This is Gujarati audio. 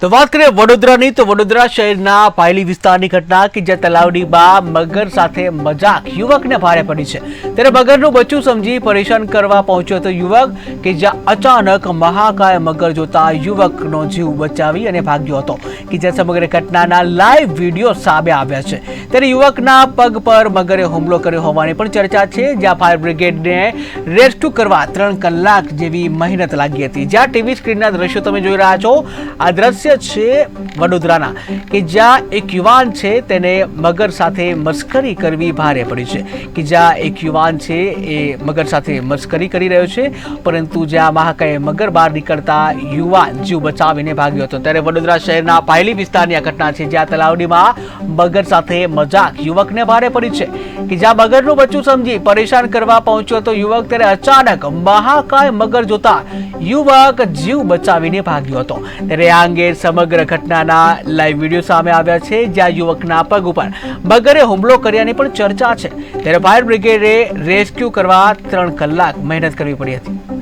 તો વાત કરીએ વડોદરાની, તો વડોદરા શહેરના પાયલી વિસ્તારની ઘટના કે જ્યાં તલાવડીમાં મગર સાથે મજાક યુવકને ભારે પડી છે. ત્યારે મગરનું બચ્ચું સમજી પરેશાન કરવા પહોંચ્યો હતો યુવક કે જ્યાં અચાનક મહાકાય મગર જોતા યુવકનો જીવ બચાવી અને ભાગ્યો હતો કે જ્યાં સમગ્ર ઘટનાના લાઈવ વીડિયો સામે આવ્યા છે. ત્યારે યુવકના પગ પર મગરે હુમલો કર્યો હોવાની પણ ચર્ચા છે. જ્યાં ફાયર બ્રિગેડને રેસ્ક્યુ કરવા ત્રણ કલાક જેવી મહેનત લાગી હતી. જ્યાં ટીવી સ્ક્રીનના દ્રશ્યો તમે જોઈ રહ્યા છો, આ દ્રશ્ય છે વડોદરાના, કે જ્યાં એક યુવાન છે તેને મગર સાથે મસ્કરી કરવી ભારે પડી છે. કે જ્યાં એક યુવાન છે એ મગર સાથે મસ્કરી કરી રહ્યો છે, પરંતુ જ્યાં મહાકાય મગર બહાર નીકળતા યુવાન જીવ બચાવીને ભાગ્યો હતો. ત્યારે વડોદરા શહેરના પાયલી વિસ્તારની આ ઘટના છે, જ્યાં તલાવડીમાં મગર સાથે મજાક યુવકને ભારે પડી છે. કે જ્યાં મગરનું બચ્ચું સમજી પરેશાન કરવા પહોંચ્યો તો યુવક ત્યારે અચાનક મહાકાય મગર જોતા યુવક જીવ બચાવીને ભાગ્યો હતો. ત્યારે આ અંગે સમગ્ર ઘટનાના લાઈવ વીડિયો સામે આવ્યા છે, જ્યાં યુવકના પગ ઉપર મગરે હુમલો કર્યાની પણ ચર્ચા છે. ત્યારે ફાયર બ્રિગેડે રેસ્ક્યુ કરવા ત્રણ કલાક મહેનત કરવી પડી હતી.